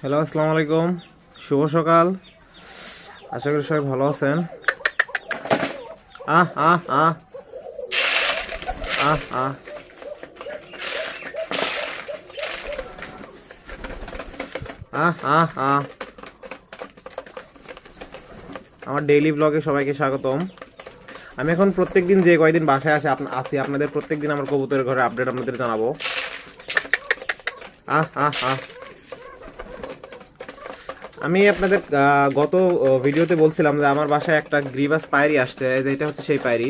Hello, আসসালামু আলাইকুম। শুভ সকাল। আশা করি সবাই ভালো আছেন। আহ আহ আহ। আহ আহ। আহ আহ আহ। আমার ডেইলি ব্লগে সবাইকে স্বাগতম। আমি এখন প্রত্যেকদিন যে কয়দিন বাসায় আসে আসি, আপনাদের প্রত্যেকদিন আমার কবুতরের ঘরে আপডেট আপনাদের জানাব। আহ আহ আহ। আমি আপনাদের গত ভিডিওতে বলছিলাম যে আমার বাসায় একটা গ্রিভাস পায়রি আসছে। এটা হচ্ছে সেই পায়রি।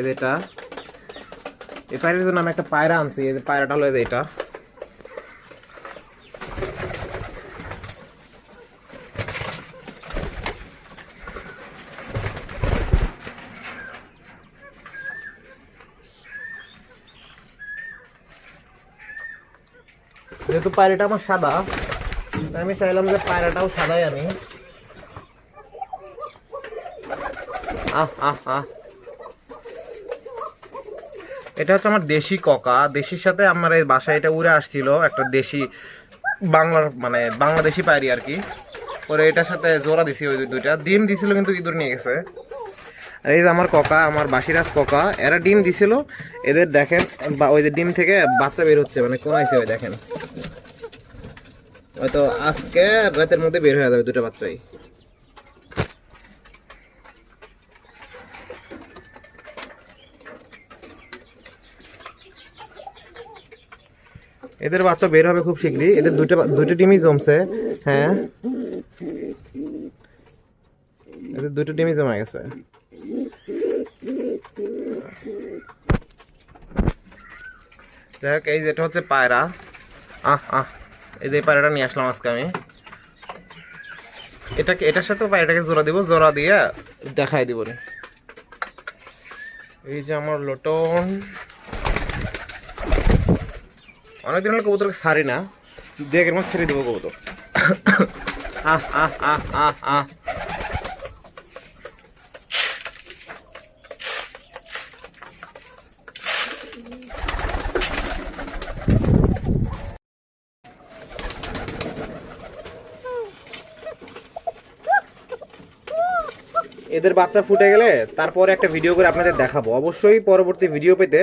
এটা। এই পায়রির জন্য আমি একটা পায়রা আনছি। এই পায়রাটা হলো এটা। যেহেতু পায়রাটা আমার সাদা আমি চাইলাম যে পায়রাটাও সাদাই আমি। আহ আহ আহ। এটা হচ্ছে আমার দেশি ককা। দেশির সাথে আমার এই বাসায় এটা উড়ে আসছিল, একটা দেশি বাংলার মানে বাংলাদেশি পায়রি আর কি। পরে এটার সাথে জোড়া দিছি ওই দুইটা। ডিম দিছিল কিন্তু ইঁদুর নিয়ে গেছে। আর এই যে আমার ককা, আমার বাসিরাজ ককা, এরা ডিম দিছিল। এদের দেখেন ওই যে ডিম থেকে বাচ্চা বের হচ্ছে মানে কোন আইসে ওই দেখেন। হয়তো আজকে রাতের মধ্যে বের হয়ে যাবে দুটো বাচ্চাই। এদের বাচ্চা বের হবে খুব শীঘ্রই। এদের দুটো দুটো টিমই জমছে। হ্যাঁ। এদের দুটো টিমই জমা গেছে। যাই হোক, এই যেটা হচ্ছে পায়রা। আহ আহ। এই যে পায়রাটা নিয়ে আসলাম আজকে আমি। এটাকে এটার সাথে পায়রাটাকে জোড়া দিব, জোড়া দিয়া দেখাই দিব এই যে আমার লোটন। অনেকদিন হলো কবুতরকে সারি না। দেখের মধ্যে ছেড়ে দেবো কবুতর। আহ আহ আহ আহ আহ। এদের বাচ্চা ফুটে গেলে তারপরে একটা ভিডিও করে আপনাদের দেখাবো। অবশ্যই পরবর্তী ভিডিও পেতে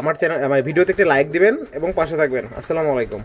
আমার চ্যানেল আমার ভিডিওতে একটা লাইক দিবেন এবং পাশে থাকবেন। আসসালামু আলাইকুম।